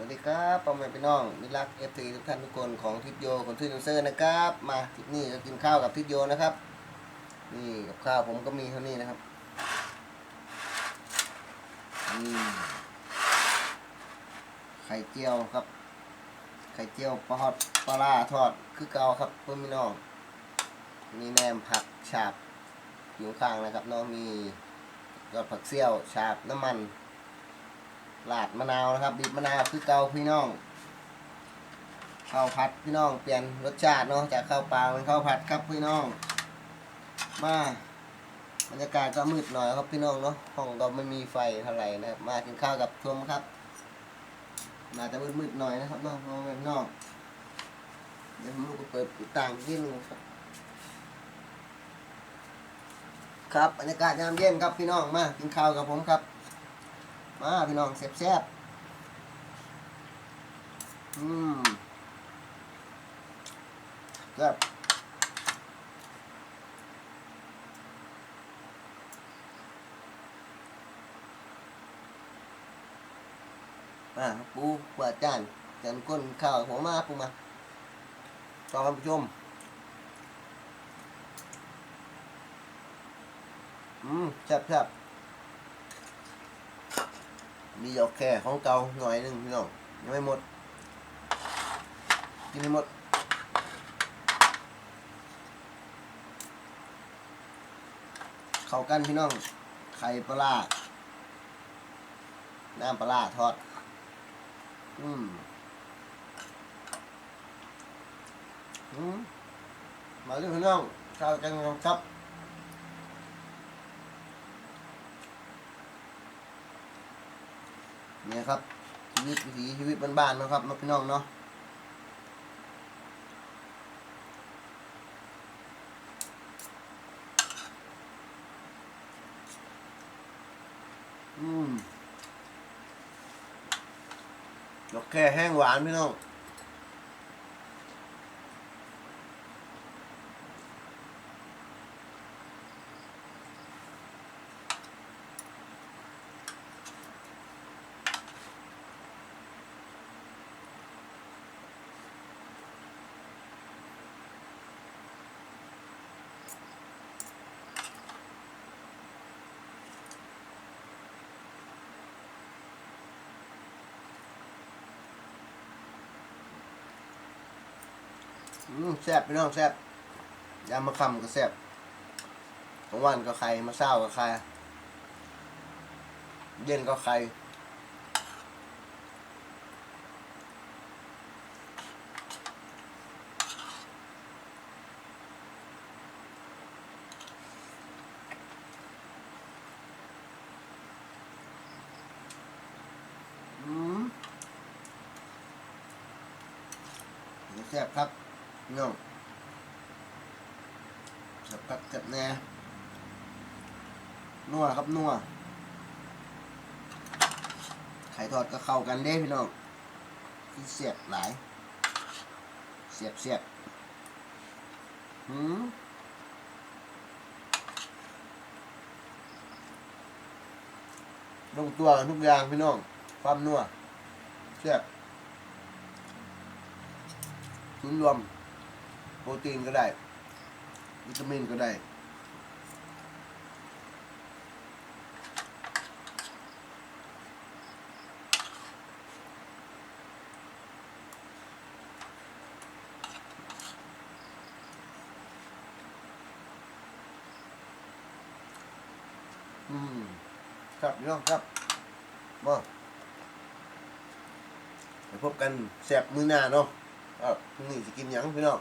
วัสดีครับพ่อแม่พี่น้องมิรักเอฟซีทุกท่านทุกคนของทิศโยคนชื่อเซอร์นะครับ มาคลิปนี้ก็กินข้าวกับทิศโยนะครับ นี่กับข้าวผมก็มีเท่านี้นะครับนี่ไข่เจียวครับ ไข่เจียวปลาทอดปลาทอดคือเกาครับเพื่อนพี่น้องมีแหนมผักฉาบอยู่ข้างนะครับน้องมียอดผักเซี่ยวฉาบน้ำมัน ลาดมะนาวนะครับ บีบมะนาวคือเกาพี่น้องข้าวผัดพี่น้องเปลี่ยนรสชาติเนาะจากข้าวเปล่าเป็นข้าวผัดครับพี่น้อง มาบรรยากาศก็มืดหน่อยครับพี่น้องเนาะห้องก็ไม่มีไฟเท่าไหร่นะครับ มากินข้าวกับชมครับมาจะมืดๆหน่อยนะครับเนาะมองไปนอกเดี๋ยวมลูกเปิดต่างยิ่งครับครับบรรยากาศยามเย็นครับพี่น้องมากินข้าวกับผมครับ มาพี่น้องแซ่บๆอืมแซ่บมาปูกว่าจานจานก้นข้าวหัวมาปูมาต่อท่านผู้ชมอืมแซ่บแซ่บๆ มีดอกแค่ของเก่าหน่อยหนึ่งพี่น้องยังไม่หมด กินให้หมดเข้ากันพี่น้อง ไข่ปลาน้ำปลาทอด อืม อืม มาเรื่องพี่น้องข้าวกันครับ เนี่ยครับชีวิตวิถีชีวิตบ้านๆนะครับน้องพี่น้องเนาะอืมดอกแค่แห้งหวานพี่น้อง อืมแซ่บพี่น้องแซ่บยามมะคำก็แซ่บกลางวันก็ไข่มาเช้าก็ไข่เย็นก็ไข่อืมแซ่บครับ พี่น้องแซ่บครับแซ่บแน่นัวครับนัวไข่ทอดก็เข้ากันเด้พี่น้องเสียบหลาย เสียบเสียบหืมลงตัวนทุกอย่างพี่น้อง ความนัวเสียบศูนรวม ปรตีนก็ได้ วิตามินก็ได้อืมครับพี่น้องครับมาไปพบกันแสบมือหน้าเนาะอะนี้จะกินหยังพี่น้อง